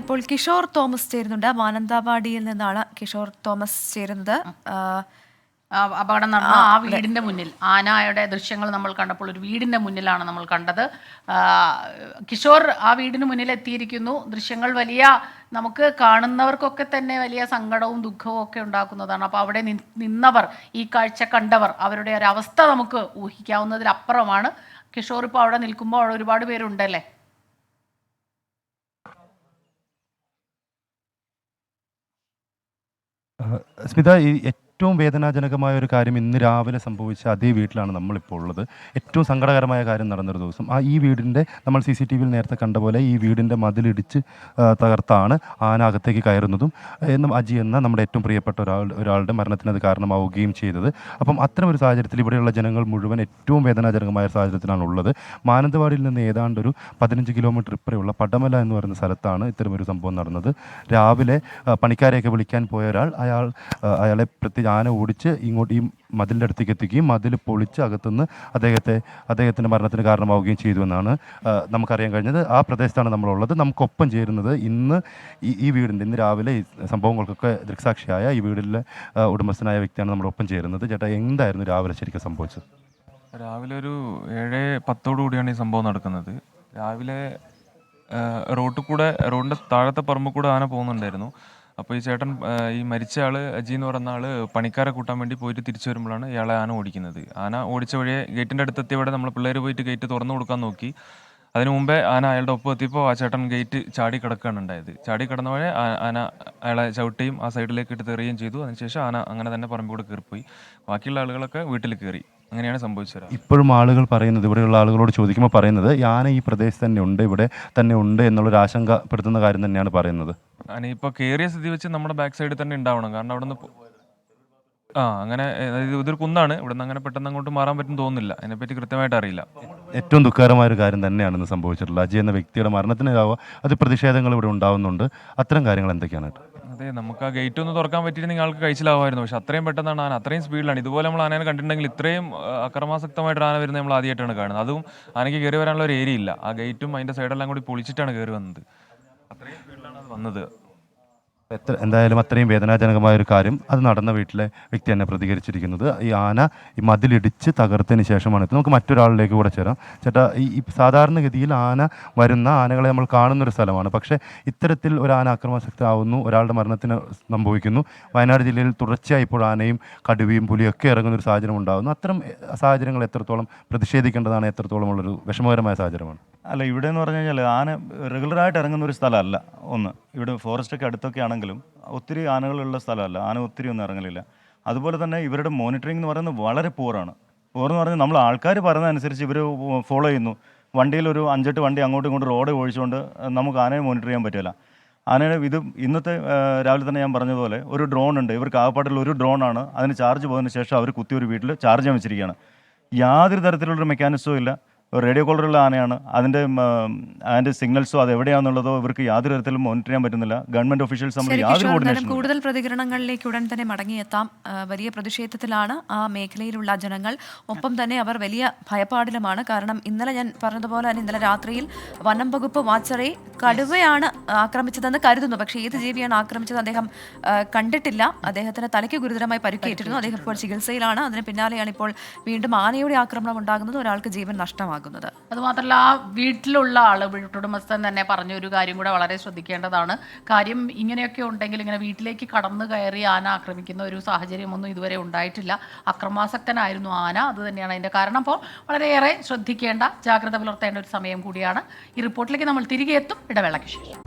ഇപ്പോൾ കിഷോർ തോമസ് ചേരുന്നുണ്ട്. മാനന്തവാടിയിൽ നിന്നാണ് കിഷോർ തോമസ് ചേരുന്നത്. അപകടം നടന്ന ആ വീടിന്റെ മുന്നിൽ. ആനായുടെ ദൃശ്യങ്ങൾ നമ്മൾ കണ്ടപ്പോൾ ഒരു വീടിന്റെ മുന്നിലാണ് നമ്മൾ കണ്ടത്. കിഷോർ ആ വീടിന് മുന്നിൽ എത്തിയിരിക്കുന്നു. ദൃശ്യങ്ങൾ വലിയ നമുക്ക് കാണുന്നവർക്കൊക്കെ തന്നെ വലിയ സങ്കടവും ദുഃഖവും ഒക്കെ ഉണ്ടാക്കുന്നതാണ്. അപ്പോൾ അവിടെ നിന്നവർ ഈ കാഴ്ച കണ്ടവർ അവരുടെ ഒരു അവസ്ഥ നമുക്ക് ഊഹിക്കാവുന്നതിലപ്പുറമാണ്. കിഷോർ ഇപ്പോൾ അവിടെ നിൽക്കുമ്പോൾ അവിടെ ഒരുപാട് പേരുണ്ടല്ലേ? സ്മിത ഈ ഏറ്റവും വേദനാജനകമായ ഒരു കാര്യം ഇന്ന് രാവിലെ സംഭവിച്ച അതേ വീട്ടിലാണ് നമ്മളിപ്പോൾ ഉള്ളത് ഏറ്റവും സങ്കടകരമായ കാര്യം നടന്നൊരു ദിവസം. ആ ഈ വീടിന്റെ നമ്മൾ സി സി ടി വിയിൽ നേരത്തെ കണ്ട പോലെ ഈ വീടിന്റെ മതിലിടിച്ച് തകർത്താണ് ആന അകത്തേക്ക് കയറുന്നതും എന്നും അജി എന്ന നമ്മുടെ ഏറ്റവും പ്രിയപ്പെട്ട ഒരാൾ ഒരാളുടെ മരണത്തിന് അത് കാരണമാവുകയും ചെയ്തത്. അപ്പം അത്തരം ഒരു സാഹചര്യത്തിൽ ഇവിടെയുള്ള ജനങ്ങൾ മുഴുവൻ ഏറ്റവും വേദനാജനകമായ സാഹചര്യത്തിലാണ് ഉള്ളത്. മാനന്തവാടിയിൽ നിന്ന് ഏതാണ്ട് ഒരു പതിനഞ്ച് കിലോമീറ്റർ ഇപ്പുറയുള്ള പടമല എന്ന് പറയുന്ന സ്ഥലത്താണ് ഇത്തരമൊരു സംഭവം നടന്നത്. രാവിലെ പണിക്കാരെയൊക്കെ വിളിക്കാൻ പോയ ഒരാൾ അയാൾ അയാളെ പ്രത്യേക ആന ഓടിച്ച് ഇങ്ങോട്ട് ഈ മതിലിന്റെ അടുത്തേക്ക് എത്തിക്കുകയും മതിൽ പൊളിച്ച് അകത്തുനിന്ന് അദ്ദേഹത്തെ അദ്ദേഹത്തിന്റെ മരണത്തിന് കാരണമാവുകയും ചെയ്തു എന്നാണ് നമുക്കറിയാൻ കഴിഞ്ഞത്. ആ പ്രദേശത്താണ് നമ്മളുള്ളത്. നമുക്കൊപ്പം ചേരുന്നത് ഇന്ന് ഈ ഈ വീടിന്റെ ഇന്ന് രാവിലെ ഈ സംഭവങ്ങൾക്കൊക്കെ ദൃക്സാക്ഷിയായ ഈ വീടിലെ ഉടമസ്ഥനായ വ്യക്തിയാണ് നമ്മളൊപ്പം ചേരുന്നത്. ചേട്ടാ എന്തായിരുന്നു രാവിലെ ശരിക്കും സംഭവിച്ചത്? രാവിലെ ഒരു ഏഴ് പത്തോടു കൂടിയാണ് ഈ സംഭവം നടക്കുന്നത്. രാവിലെ റോട്ടിൽ കൂടെ റോഡിന്റെ താഴത്തെ പറമ്പ് കൂടെ ആന പോകുന്നുണ്ടായിരുന്നു. അപ്പോൾ ഈ ചേട്ടൻ ഈ മരിച്ച ആൾ അജി എന്ന് പറയുന്ന ആൾ പണിക്കാരെ കൂട്ടാൻ വേണ്ടി പോയിട്ട് തിരിച്ചു വരുമ്പോഴാണ് ഇയാളെ ആന ഓടിക്കുന്നത്. ആന ഓടിച്ച വഴിയെ ഗേറ്റിന്റെ അടുത്തെത്തിയവിടെ നമ്മൾ പിള്ളേർ പോയിട്ട് ഗേറ്റ് തുറന്നു കൊടുക്കാൻ നോക്കി. അതിനു മുമ്പേ ആന അയാളുടെ ഒപ്പം എത്തിയപ്പോൾ ആ ചേട്ടൻ ഗേറ്റ് ചാടി കിടക്കുകയാണ് ഉണ്ടായത്. ചാടി കിടന്ന വഴി ആന അയാളെ ചവിട്ടുകയും ആ സൈഡിലേക്ക് ഇട്ട് തെറിയുകയും ചെയ്തു. അതിനുശേഷം ആന അങ്ങനെ തന്നെ പറമ്പ് കൂടെ കയറിപ്പോയി. ബാക്കിയുള്ള ആളുകളൊക്കെ വീട്ടിൽ കയറി. അങ്ങനെയാണ് സംഭവിച്ചത് ഇപ്പോഴും ആളുകൾ പറയുന്നത് ഇവിടെയുള്ള ആളുകളോട് ചോദിക്കുമ്പോൾ പറയുന്നത് ആന ഈ പ്രദേശത്ത് തന്നെ ഉണ്ട് ഇവിടെ തന്നെ ഉണ്ട് എന്നുള്ളൊരു ആശങ്കപ്പെടുത്തുന്ന കാര്യം തന്നെയാണ് പറയുന്നത്. ആന ഇപ്പോൾ കയറിയ സ്ഥിതി വെച്ച് നമ്മുടെ ബാക്ക് സൈഡിൽ തന്നെ ഉണ്ടാവണം. കാരണം അവിടെ നിന്ന് ആ അങ്ങനെ അതായത് ഇതൊരു കുന്നാണ്. ഇവിടെ നിന്ന് അങ്ങനെ പെട്ടെന്ന് അങ്ങോട്ട് മാറാൻ പറ്റും തോന്നുന്നില്ല. അതിനെപ്പറ്റി കൃത്യമായിട്ട് അറിയില്ല. ഏറ്റവും ദുഃഖകരമായ ഒരു കാര്യം തന്നെയാണ് ഇന്ന് സംഭവിച്ചിട്ടുള്ളത്. അജയ് എന്ന വ്യക്തിയുടെ മരണത്തിനാവുക അത് പ്രതിഷേധങ്ങൾ ഇവിടെ ഉണ്ടാവുന്നുണ്ട്. അത്തരം കാര്യങ്ങൾ എന്തൊക്കെയാണ്? അതെ നമുക്ക് ആ ഗേറ്റ് ഒന്ന് തുറക്കാൻ പറ്റിയിരുന്നെങ്കിൽ ആൾക്ക് കഴിച്ചിലാവുമായിരുന്നു. പക്ഷെ അത്രയും പെട്ടെന്നാണ് ആന അത്രയും സ്പീഡിലാണ് ഇതുപോലെ നമ്മൾ ആനയെ കണ്ടിട്ടുണ്ടെങ്കിൽ ഇത്രയും അക്രമാസക്തമായിട്ട് ആന വരുന്നത് നമ്മൾ ആദ്യമായിട്ടാണ് കാണുന്നത്. അതും ആനയ്ക്ക് കയറി വരാനുള്ള ഒരു ഏരിയ ഇല്ല. ആ ഗേറ്റും അതിന്റെ സൈഡെല്ലാം കൂടി പൊളിച്ചിട്ടാണ് കയറി വന്നത്. അത്രയും വന്നത്? എത്ര എന്തായാലും അത്രയും വേദനാജനകമായ ഒരു കാര്യം അത് നടന്ന വീട്ടിലെ വ്യക്തി തന്നെ പ്രതികരിച്ചിരിക്കുന്നത്. ഈ ആന ഈ മതിലിടിച്ച് തകർത്തതിന് ശേഷമാണ്. ഇത് നമുക്ക് മറ്റൊരാളിലേക്ക് കൂടെ ചേരാം. ചേട്ടാ ഈ സാധാരണഗതിയിൽ ആന വരുന്ന ആനകളെ നമ്മൾ കാണുന്ന ഒരു സ്ഥലമാണ്. പക്ഷേ ഇത്തരത്തിൽ ഒരു ആന ആക്രമണശക്തമാവുന്നു ഒരാളുടെ മരണത്തിന് സംഭവിക്കുന്നു. വയനാട് ജില്ലയിൽ തുടർച്ചയായി ഇപ്പോൾ ആനയും കടുവയും പുലിയും ഒക്കെ ഇറങ്ങുന്ന ഒരു സാഹചര്യം ഉണ്ടാകുന്നു അത്തരം സാഹചര്യങ്ങൾ എത്രത്തോളം പ്രതിഷേധിക്കേണ്ടതാണ് എത്രത്തോളം ഉള്ളൊരു വിഷമകരമായ സാഹചര്യമാണ്? അല്ല ഇവിടെ എന്ന് പറഞ്ഞു കഴിഞ്ഞാൽ ആന റെഗുലറായിട്ട് ഇറങ്ങുന്ന ഒരു സ്ഥലമല്ല ഒന്ന്. ഇവിടെ ഫോറസ്റ്റൊക്കെ അടുത്തൊക്കെ ആണെങ്കിലും ഒത്തിരി ആനകളുള്ള സ്ഥലമല്ല. ആന ഒത്തിരി ഒന്നും ഇറങ്ങലില്ല. അതുപോലെ തന്നെ ഇവരുടെ മോണിറ്ററിംഗ് എന്ന് പറയുന്നത് വളരെ പൂറാണ് പൂർ എന്ന് പറഞ്ഞാൽ നമ്മൾ ആൾക്കാർ പറയുന്നതനുസരിച്ച് ഇവർ ഫോളോ ചെയ്യുന്നു. വണ്ടിയിൽ ഒരു അഞ്ചെട്ട് വണ്ടി അങ്ങോട്ടും ഇങ്ങോട്ടും റോഡ് ഒഴിച്ചുകൊണ്ട് നമുക്ക് ആനയെ മോണിറ്റർ ചെയ്യാൻ പറ്റില്ല. ആനയുടെ ഇത് ഇന്നത്തെ രാവിലെ തന്നെ ഞാൻ പറഞ്ഞതുപോലെ ഒരു ഡ്രോൺ ഉണ്ട്. ഇവർക്ക് ആകപ്പാട്ടിൽ ഒരു ഡ്രോണാണ് അതിന് ചാർജ് പോകുന്നതിന് ശേഷം അവർ കുത്തി ഒരു വീട്ടിൽ ചാർജ് ചെയ്യാൻ വെച്ചിരിക്കുകയാണ്. യാതൊരു തരത്തിലുള്ളൊരു മെക്കാനിസവും ഇല്ല. റേഡിയോ കോളറുള്ള ആനയാണ്. അതിന്റെ അതിന്റെ സിഗ്നൽസോ അത് എവിടെയാണെന്നുള്ളതോ ഇവർക്ക് യാതൊരു തരത്തിലും മോണിറ്റർ ചെയ്യാൻ പറ്റുന്നില്ല. ഗവൺമെന്റ് ഒഫീഷ്യൽസ് നമ്മൾ യാതൊരു കോർഡിനേഷൻ കൂടുതൽ പ്രതികരണങ്ങളിലേക്ക് ഉടൻ തന്നെ മടങ്ങിയെത്താം. വലിയ പ്രതിഷേധത്തിലാണ് ആ മേഖലയിലുള്ള ജനങ്ങൾ. ഒപ്പം തന്നെ അവർ വലിയ ഭയപ്പാടിലുമാണ്. കാരണം ഇന്നലെ ഞാൻ പറഞ്ഞതുപോലെ തന്നെ ഇന്നലെ രാത്രിയിൽ വനം വകുപ്പ് വാച്ചറെ കടുവയാണ് ആക്രമിച്ചതെന്ന് കരുതുന്നു. പക്ഷേ ഏത് ജീവിയാണ് ആക്രമിച്ചത് അദ്ദേഹം കണ്ടിട്ടില്ല. അദ്ദേഹത്തിന് തലയ്ക്ക് ഗുരുതരമായി പരിക്കേറ്റിരുന്നു. അദ്ദേഹം ഇപ്പോൾ ചികിത്സയിലാണ്. അതിന് പിന്നാലെയാണ് ഇപ്പോൾ വീണ്ടും ആനയുടെ ആക്രമണം ഉണ്ടാകുന്നത്. ഒരാൾക്ക് ജീവൻ നഷ്ടമാകുന്നത്. അതുമാത്രമല്ല ആ വീട്ടിലുള്ള ആൾ വീട്ടുടമസ്ഥൻ തന്നെ പറഞ്ഞ ഒരു കാര്യം കൂടെ വളരെ ശ്രദ്ധിക്കേണ്ടതാണ്. കാര്യം ഇങ്ങനെയൊക്കെ ഉണ്ടെങ്കിൽ ഇങ്ങനെ വീട്ടിലേക്ക് കടന്നു കയറി ആന ആക്രമിക്കുന്ന ഒരു സാഹചര്യമൊന്നും ഇതുവരെ ഉണ്ടായിട്ടില്ല. അക്രമാസക്തനായിരുന്നു ആന അത് തന്നെയാണ് അതിന്റെ കാരണം. അപ്പോൾ വളരെയേറെ ശ്രദ്ധിക്കേണ്ട ജാഗ്രത പുലർത്തേണ്ട ഒരു സമയം കൂടിയാണ്. ഈ റിപ്പോർട്ടിലേക്ക് നമ്മൾ തിരികെ എത്തും. ഇടവേളയ്ക്ക് ശേഷം.